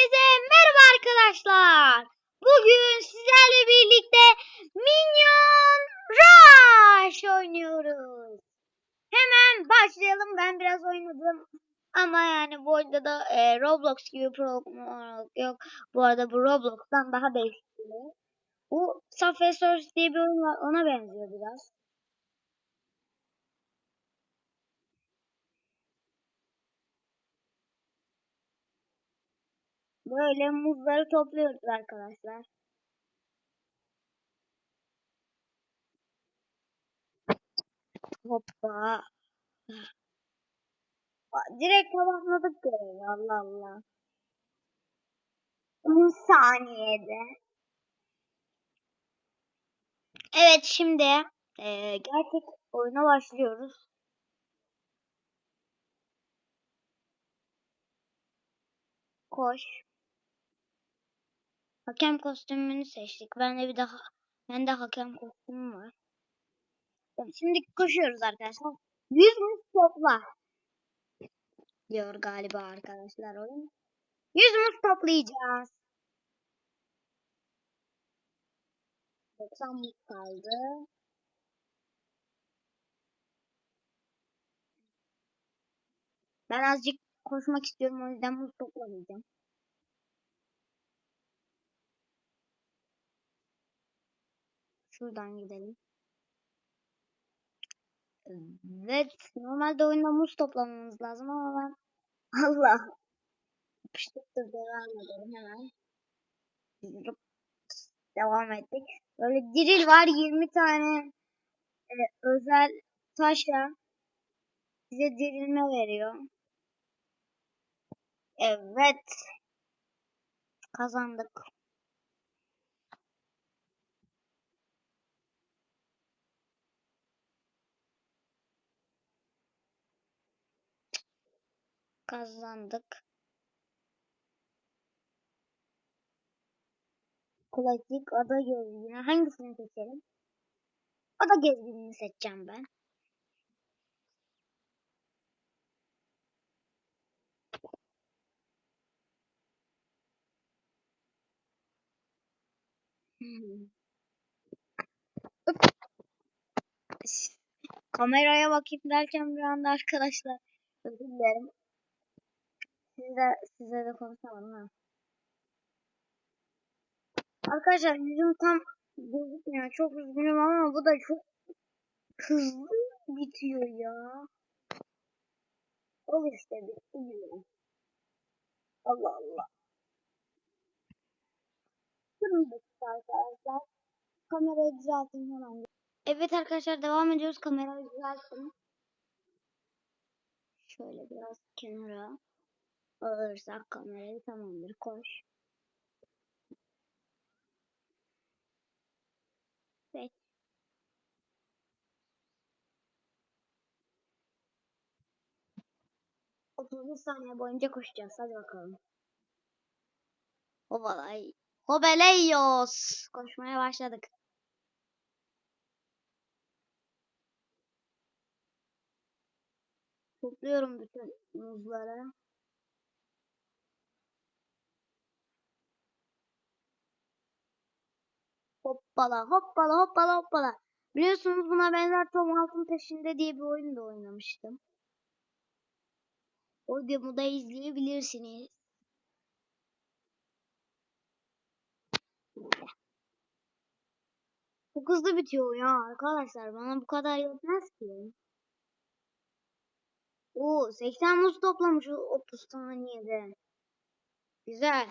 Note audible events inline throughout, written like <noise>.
Herkese merhaba arkadaşlar. Bugün sizlerle birlikte Minyon Rush oynuyoruz. Hemen başlayalım. Ben biraz oynadım. Ama yani bu oyunda da e, Roblox gibi program yok. Bu arada bu Roblox'tan daha değişik. Bu Subway diye bir oyun var. Ona benziyor biraz. Böyle muzları topluyoruz arkadaşlar. Hoppa. Direkt tamamladık görevi. Allah Allah. 10 saniyede. Evet şimdi eee, gerçek oyuna başlıyoruz. Koş. Hakem kostümünü seçtik. Ben de bir daha ben de hakem kostümüm var. Şimdi koşuyoruz arkadaşlar. 100 muz topla. Diyor galiba arkadaşlar oyun. 100 muz toplayacağız. 90 muz kaldı. Ben azıcık koşmak istiyorum o yüzden muz toplamayacağım. Şuradan gidelim. Evet. Normalde oyunda muz toplamamız lazım ama ben <laughs> Allah. Yapıştırıp devam edelim hemen. Devam ettik. Böyle diril var 20 tane e, özel taşla size dirilme veriyor. Evet. Kazandık. Kazandık. Klasik ada gezgini. Hangisini seçelim? Ada gezginini seçeceğim ben. Hmm. Kameraya bakayım derken bir anda arkadaşlar özür dilerim. Size, size de konuşamadım ha. Arkadaşlar yüzüm tam gözükmüyor. Çok üzgünüm ama bu da çok hızlı bitiyor ya. Ol işte bitti gibi. Allah Allah. Durun dakika arkadaşlar. Kamerayı düzelteyim hemen. Evet arkadaşlar devam ediyoruz. Kamerayı düzelttim. Şöyle biraz kenara alırsak kamerayı tamamdır. Koş. Seç. Otuz saniye boyunca koşacağız. Hadi bakalım. Hobalay. Hobeleyos. Koşmaya başladık. Topluyorum bütün muzları. Hoppala hoppala hoppala hoppala. Biliyorsunuz buna benzer Tom Halk'ın peşinde diye bir oyun da oynamıştım. O videomu da izleyebilirsiniz. Çok hızlı bitiyor ya arkadaşlar. Bana bu kadar yetmez ki. Oo 80 muz toplamış o 30 saniyede. Güzel.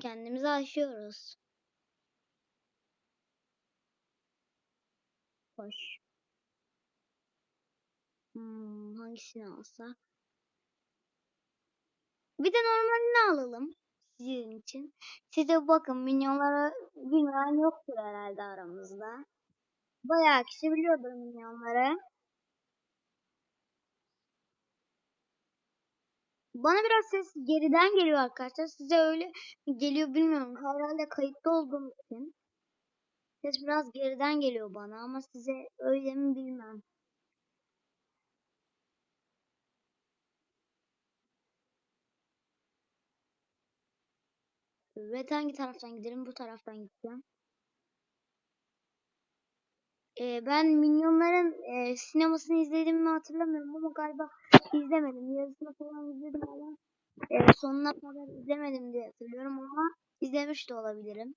Kendimizi aşıyoruz. Hoş. Hmm, hangisini alsak? Bir de normalini alalım sizin için. Size bakın minyonları bilmeyen yoktur herhalde aramızda. Bayağı kişi biliyordur minyonları. Bana biraz ses geriden geliyor arkadaşlar. Size öyle geliyor bilmiyorum. Herhalde kayıtlı olduğum için. Ses biraz geriden geliyor bana ama size öyle mi bilmem. Evet hangi taraftan gidelim? Bu taraftan gideceğim. Ee, ben Minyonların e, sinemasını izledim mi hatırlamıyorum ama galiba izlemedim. Yarısını falan izledim ama e, sonuna kadar izlemedim diye hatırlıyorum ama izlemiş de olabilirim.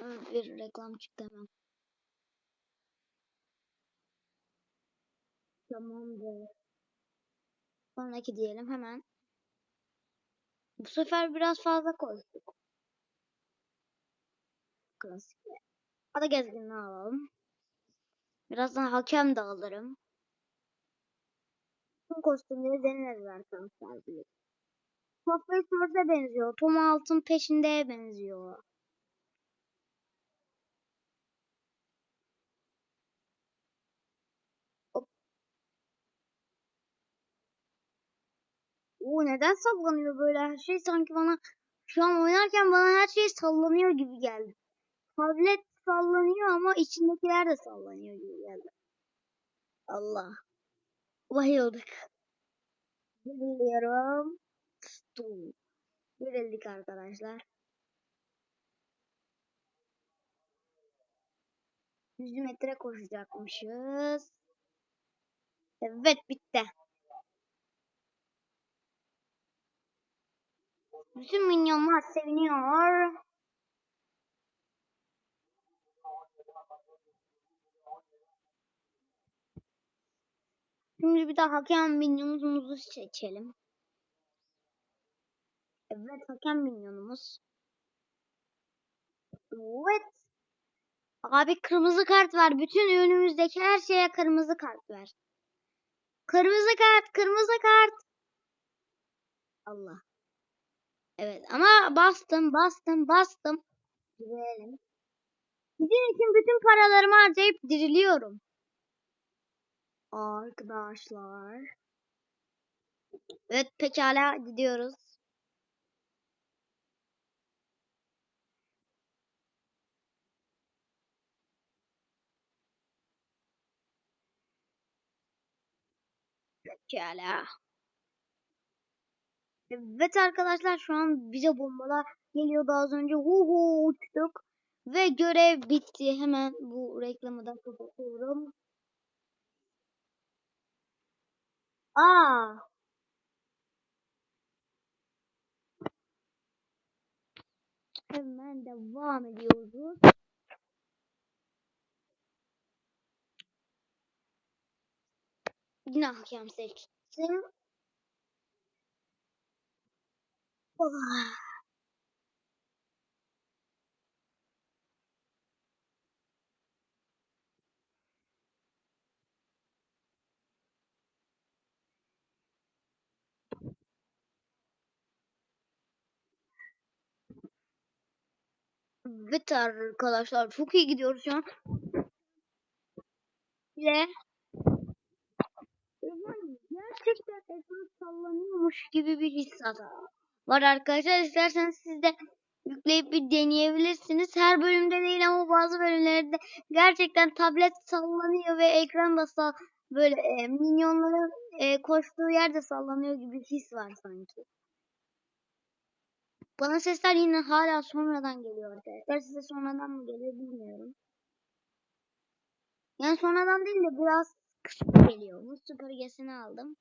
Bir reklam çıktı hemen. Tamamdır. Sonraki diyelim hemen. Bu sefer biraz fazla koyduk. Klasik. Hadi gezginliği alalım. Birazdan hakem de alırım. Tüm kostümleri deneriz arkadaşlar. diye. Profesör'e benziyor. Tom Altın peşindeye benziyor. Oo, neden sallanıyor böyle her şey sanki bana şu an oynarken bana her şey sallanıyor gibi geldi. Tablet sallanıyor ama içindekiler de sallanıyor gibi geldi. Allah. Bayıldık. Biliyorum. Tum. Gerildik arkadaşlar. 100 metre koşacakmışız. Evet bitti. Bütün minyonlar seviniyor. Şimdi bir de hakem minyonumuzu seçelim. Evet hakem minyonumuz. Evet. Abi kırmızı kart ver. Bütün önümüzdeki her şeye kırmızı kart ver. Kırmızı kart, kırmızı kart. Allah. Evet ama bastım, bastım, bastım. Girelim. Sizin için bütün paralarımı harcayıp diriliyorum. Arkadaşlar. Evet pekala gidiyoruz. Pekala. Evet arkadaşlar şu an bize bombalar geliyordu az önce. Hu hu uçtuk. Ve görev bitti. Hemen bu reklamı da kapatıyorum. Aa. Hemen devam ediyoruz. Yine hakem seçtim. Oh. Evet arkadaşlar çok iyi gidiyoruz şu an. Ve gerçekten ekran sallanıyormuş gibi bir hissiyat var arkadaşlar. İsterseniz siz de yükleyip bir deneyebilirsiniz. Her bölümde değil ama bazı bölümlerde gerçekten tablet sallanıyor ve ekran da sal böyle e, minyonların e, koştuğu yerde sallanıyor gibi his var sanki. Bana sesler yine hala sonradan geliyor arkadaşlar. Size sonradan mı geliyor bilmiyorum. Yani sonradan değil de biraz kısa geliyor. Bu süpürgesini aldım.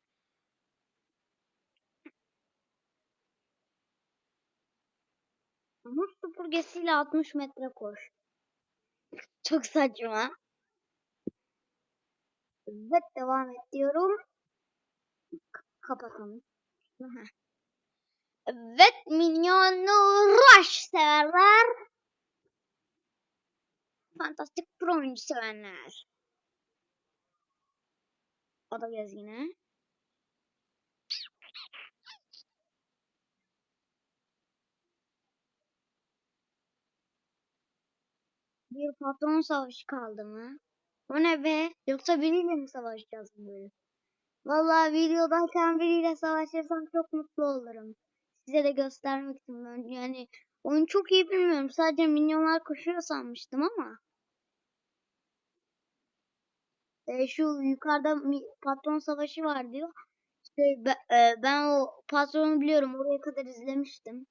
Muz süpürgesiyle 60 metre koş. Çok saçma. Evet devam ediyorum. K kapatalım. Evet minyonu rush severler. Fantastik pro oyuncu sevenler. O da gezgine. Bir patron savaşı kaldı mı? O ne be? Yoksa biriyle mi savaşacağız böyle? Vallahi videodayken biriyle savaşırsam çok mutlu olurum. Size de göstermek ben yani onu çok iyi bilmiyorum. Sadece minyonlar koşuyor sanmıştım ama. E, şu yukarıda patron savaşı var diyor. İşte ben, e, ben o patronu biliyorum. Oraya kadar izlemiştim.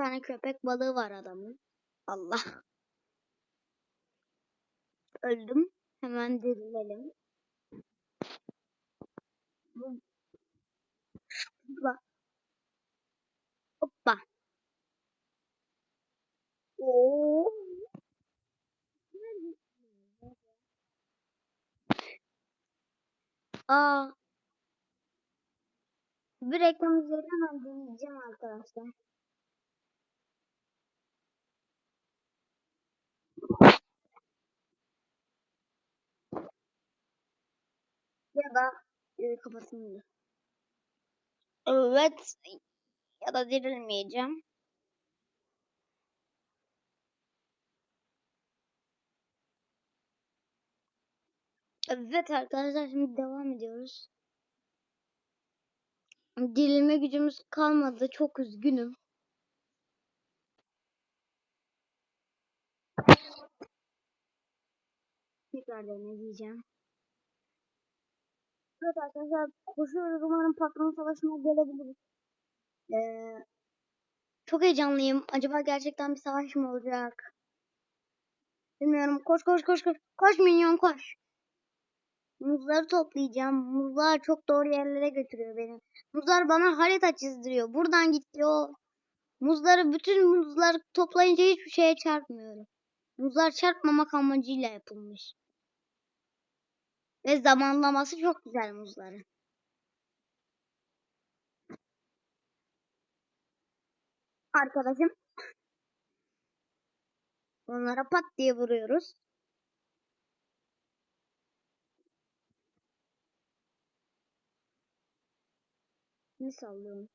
tane köpek balığı var adamın. Allah. Öldüm. Hemen dirilelim. Bu- Hoppa. Hoppa. Oo. Aa. Bir reklam üzerinden dinleyeceğim arkadaşlar. Ya da e, kapatayım. Evet. Ya da dirilmeyeceğim. Evet arkadaşlar şimdi devam ediyoruz. Dirilme gücümüz kalmadı. Çok üzgünüm. Tekrar deneyeceğim. Evet arkadaşlar koşuyoruz. Umarım patron savaşına gelebiliriz. Ee, çok heyecanlıyım. Acaba gerçekten bir savaş mı olacak? Bilmiyorum. Koş koş koş koş. Koş minyon koş. Muzları toplayacağım. Muzlar çok doğru yerlere götürüyor beni. Muzlar bana harita çizdiriyor. Buradan git diyor. Muzları bütün muzları toplayınca hiçbir şeye çarpmıyorum. Muzlar çarpmamak amacıyla yapılmış. Ve zamanlaması çok güzel muzların. Arkadaşım. Onlara pat diye vuruyoruz. Ne sallıyorum?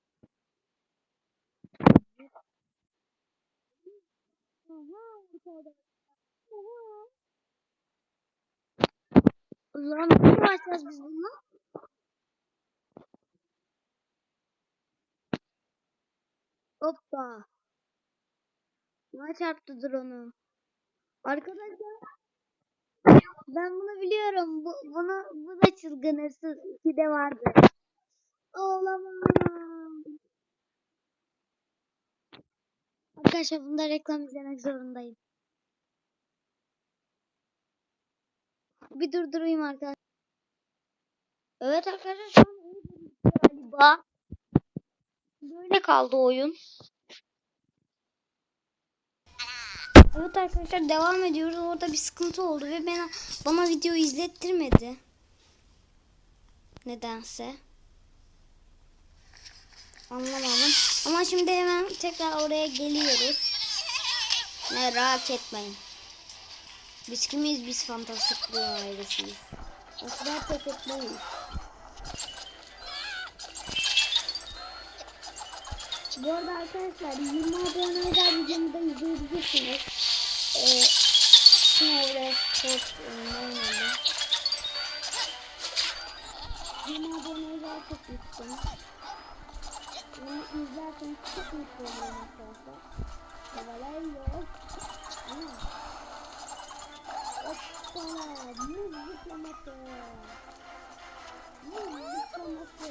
O zaman nasıl başlayacağız biz bununla? Hoppa. Buna çarptı drone'u. Arkadaşlar ben bunu biliyorum. Bu, bunu bu da çılgın hırsız 2'de vardı. Olamam. Arkadaşlar bunda reklam izlemek zorundayım. Bir durdurayım arkadaşlar. Evet arkadaşlar şu an galiba. Böyle kaldı oyun. Evet arkadaşlar devam ediyoruz. Orada bir sıkıntı oldu ve bana, bana video izlettirmedi. Nedense. Anlamadım. Ama şimdi hemen tekrar oraya geliyoruz. Merak etmeyin. Biz kimiz? Biz fantastik bir ailesiyiz. Asla pek etmeyiz. Bu arada arkadaşlar 20 abone özel videomu da izleyebilirsiniz. Ee, Snow Sport oynadım. 20 abone özel çok istedim. Bunu izlerseniz çok mutlu olurum arkadaşlar. Havalar yok. Hoppala. Muz zıplaması. Muz zıplaması.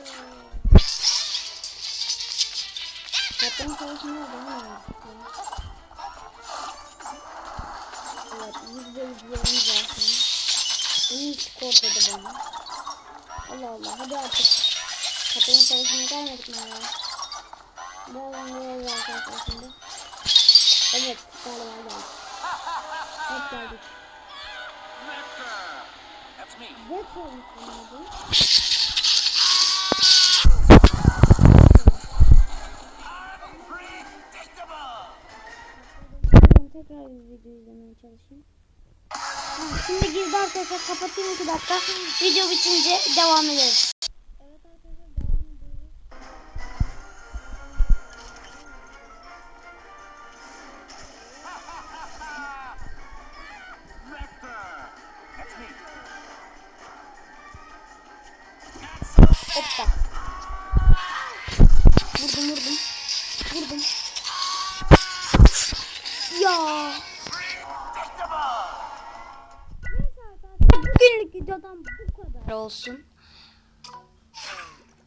Kaptan savaşına adamı Evet, yüzde izliyorum zaten. En iyi skor dedi bana. Allah Allah, hadi artık. Kaptan savaşına gelmedik mi ya? Birazdan geliriz arkadaşlar şimdi. Evet, galiba geldik. Hep geldik. Tekrar bir video izlemeye çalışayım. Şimdi girdi arkadaşlar kapatayım iki dakika. Video bitince devam ederiz. Olsun.